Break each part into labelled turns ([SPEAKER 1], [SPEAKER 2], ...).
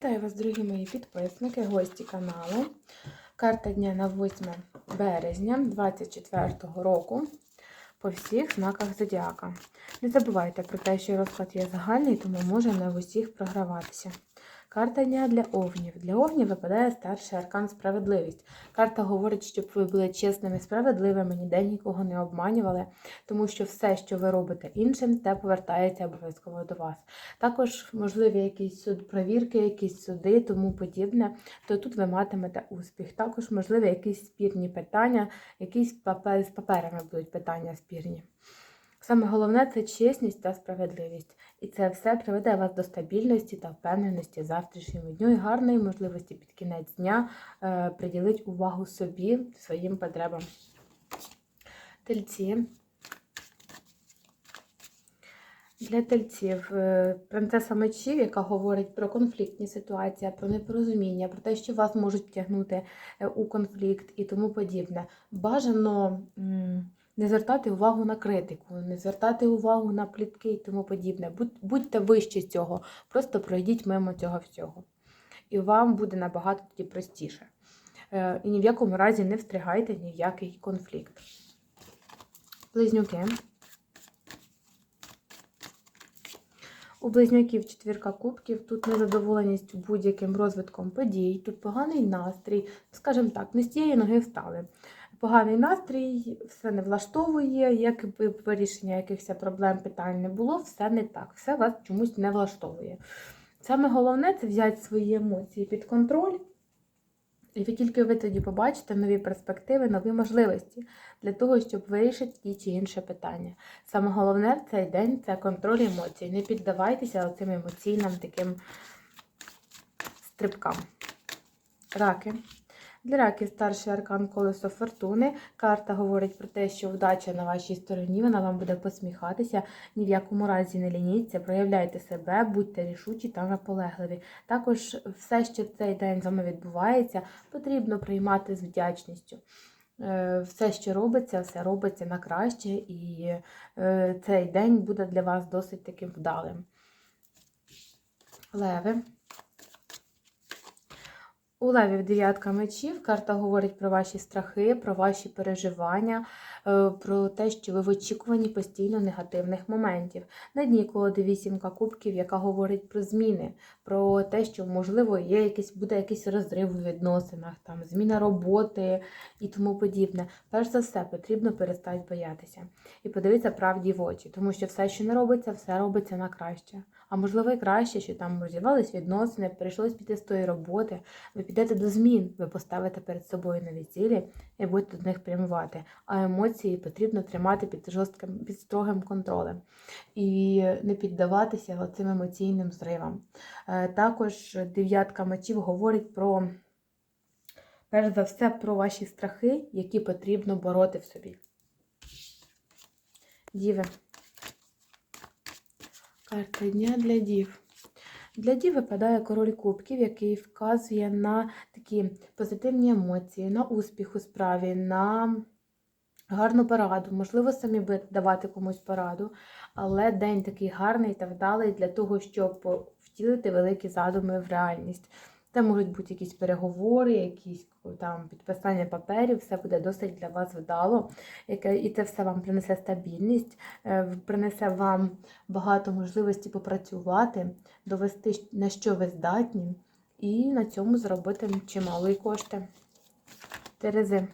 [SPEAKER 1] Вітаю вас, дорогі мої підписники, гості каналу. Карта дня на 8 березня 2024 року по всіх знаках зодіака. Не забувайте про те, що розклад є загальний, тому може не в усіх програватися. Карта дня для овнів. Для овнів випадає старший аркан справедливість. Карта говорить, щоб ви були чесними, справедливими, ніде нікого не обманювали, тому що все, що ви робите іншим, те повертається обов'язково до вас. Також можливі якісь суд провірки, якісь суди, тому подібне, то тут ви матимете успіх. Також можливі якісь спірні питання, якісь папер, з паперами будуть питання спірні. Саме головне це чесність та справедливість. І це все приведе вас до стабільності та впевненості завтрашньому дню і гарної можливості під кінець дня е, приділити увагу собі, своїм потребам. Тельці. Для тельців е, принцеса мечів, яка говорить про конфліктні ситуації, про непорозуміння, про те, що вас можуть втягнути е, у конфлікт і тому подібне. Бажано м, не звертати увагу на критику, не звертати увагу на плітки і тому подібне. Будь- Будьте вище цього, просто пройдіть мимо цього всього. І вам буде набагато тоді простіше. Е, І ні в якому разі не встрягайте ні в який конфлікт. Близнюки. У близнюків четвірка кубків, тут незадоволеність будь-яким розвитком подій, тут поганий настрій, скажімо так, не з цієї ноги встали. Поганий настрій, все не влаштовує, якби вирішення якихось проблем, питань не було, все не так, все вас чомусь не влаштовує. Саме головне це взяти свої емоції під контроль, і ви тільки ви тоді побачите нові перспективи, нові можливості для того, щоб вирішити ті чи інше питання. Саме головне в цей день це контроль емоцій. Не піддавайтеся цим емоційним таким стрибкам. Раки. Для раків старший аркан колесо фортуни. Карта говорить про те, що вдача на вашій стороні, вона вам буде посміхатися. Ні в якому разі не лініться, проявляйте себе, будьте рішучі та наполегливі. Також все, що цей день з вами відбувається, потрібно приймати з вдячністю. Е, Все, що робиться, все робиться на краще, і е, цей день буде для вас досить таким вдалим. Леви. У левів дев'ятка мечів. Карта говорить про ваші страхи, про ваші переживання, е, про те, що ви в очікуванні постійно негативних моментів. На дні колоди вісімка кубків, яка говорить про зміни, про те, що можливо є якийсь, буде якийсь розрив у відносинах, там зміна роботи і тому подібне. Перш за все, потрібно перестати боятися і подивитися правді в очі, тому що все, що не робиться, все робиться на краще. А можливо, і краще, що там розірвались відносини, прийшлось піти з тої роботи. Ви підете до змін, ви поставите перед собою нові цілі і будете до них прямувати. А емоції потрібно тримати під жорстким, під строгим контролем і не піддаватися цим емоційним зривам. Е, Також дев'ятка мечів говорить про, перш за все, про ваші страхи, які потрібно бороти в собі. Діви. Карта дня для дів. Для дів випадає король кубків, який вказує на такі позитивні емоції, на успіх у справі, на гарну пораду. Можливо, самі будете давати комусь пораду, але день такий гарний та вдалий для того, щоб втілити великі задуми в реальність. Це можуть бути якісь переговори, якісь там підписання паперів, все буде досить для вас вдало, яке і це все вам принесе стабільність, е, принесе вам багато можливості попрацювати, довести, на що ви здатні, і на цьому заробити чимало кошти. Терези.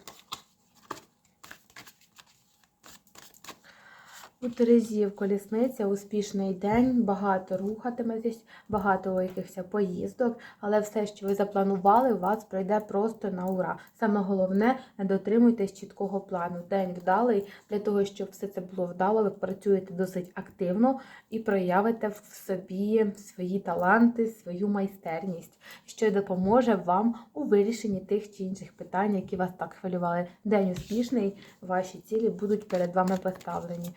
[SPEAKER 1] У Терезів колісниця, успішний день, багато рухатиметесь, багато якихось поїздок, але все, що ви запланували, у вас пройде просто на ура. Саме головне, не дотримуйтесь чіткого плану. День вдалий для того, щоб все це було вдало, ви працюєте досить активно і проявите в собі свої таланти, свою майстерність, що допоможе вам у вирішенні тих чи інших питань, які вас так хвилювали. День успішний, ваші цілі будуть перед вами поставлені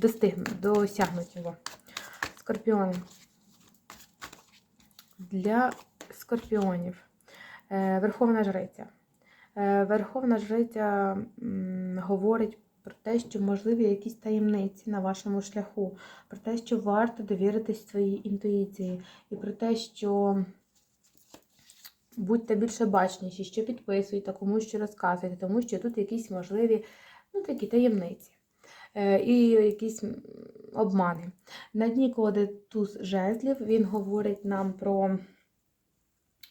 [SPEAKER 1] достигнуть, досягнуть його. Скорпіони. Для скорпіонів. Е, Верховна жриця. Е, Верховна жриця говорить про те, що можливі якісь таємниці на вашому шляху, про те, що варто довіритись своїй інтуїції, і про те, що Будьте більше бачніші, що підписуйте, кому що розказуйте, тому що тут якісь можливі ну, такі таємниці е, і якісь обмани. На дні коди туз жезлів він говорить нам про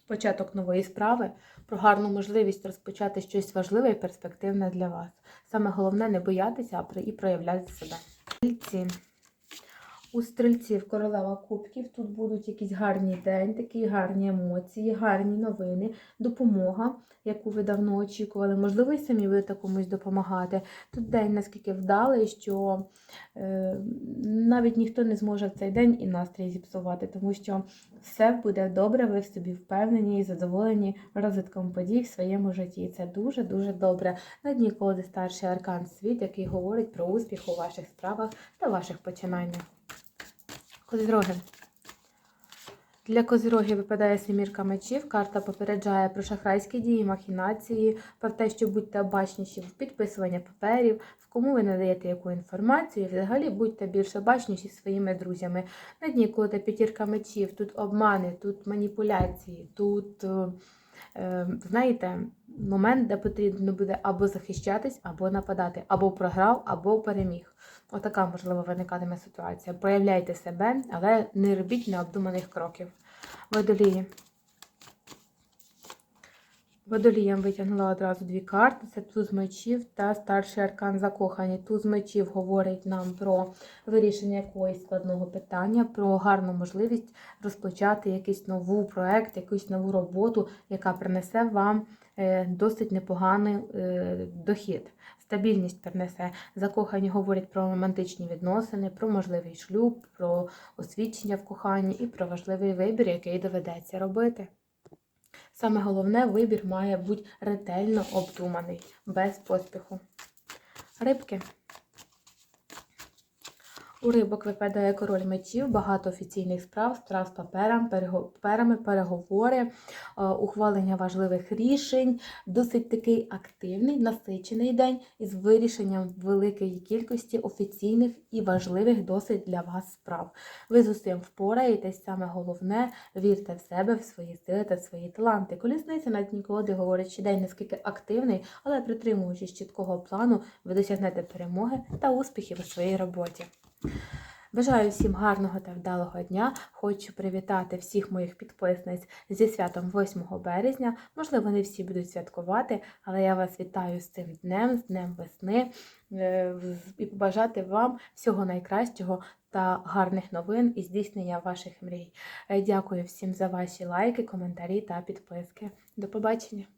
[SPEAKER 1] початок нової справи, про гарну можливість розпочати щось важливе і перспективне для вас. Саме головне не боятися а і проявляти себе. У стрільців королева кубків тут будуть якісь гарні день, такі гарні емоції, гарні новини, допомога, яку ви давно очікували. Можливо, і самі будете комусь допомагати. Тут день наскільки вдалий, що е, навіть ніхто не зможе в цей день і настрій зіпсувати, тому що все буде добре, ви в собі впевнені і задоволені розвитком подій в своєму житті. І Це дуже-дуже добре. На дні колоди старший аркан світ, який говорить про успіх у ваших справах та ваших починаннях. Козіроги. Для козірогів випадає сімірка мечів. Карта попереджає про шахрайські дії, махінації, про те, що будьте обачніші в підписуванні паперів, в кому ви надаєте яку інформацію. І взагалі будьте більш обачніші своїми друзями. На дні колода п'ятірка мечів, тут обмани, тут маніпуляції, тут, е, знаєте, момент, де потрібно буде або захищатись, або нападати, або програв, або переміг. Отака, можливо, виникатиме ситуація. Проявляйте себе, але не робіть необдуманих кроків. Водолії. Водоліям витягнула одразу дві карти: це туз мечів та старший аркан закохані. Туз мечів говорить нам про вирішення якогось складного питання, про гарну можливість розпочати якийсь новий проект, якусь нову роботу, яка принесе вам е, досить непоганий е, дохід. Стабільність принесе. Закохані говорять про романтичні відносини, про можливий шлюб, про освідчення в коханні і про важливий вибір, який доведеться робити. Саме головне, вибір має бути ретельно обдуманий, без поспіху. Рибки. У рибок випадає король мечів, багато офіційних справ, справ з паперами, переговори, е, ухвалення важливих рішень, досить такий активний, насичений день із вирішенням великої кількості офіційних і важливих досить для вас справ. Ви з усім впораєтесь, саме головне, вірте в себе, в свої сили та свої таланти. Колісниця на дні колоди говорить, що день наскільки активний, але притримуючись чіткого плану, ви досягнете перемоги та успіхів у своїй роботі. Бажаю всім гарного та вдалого дня. Хочу привітати всіх моїх підписниць зі святом 8 березня. Можливо, не всі будуть святкувати, але я вас вітаю з цим днем, з днем весни е, і побажати вам всього найкращого та гарних новин і здійснення ваших мрій. Е, Дякую всім за ваші лайки, коментарі та підписки. До побачення!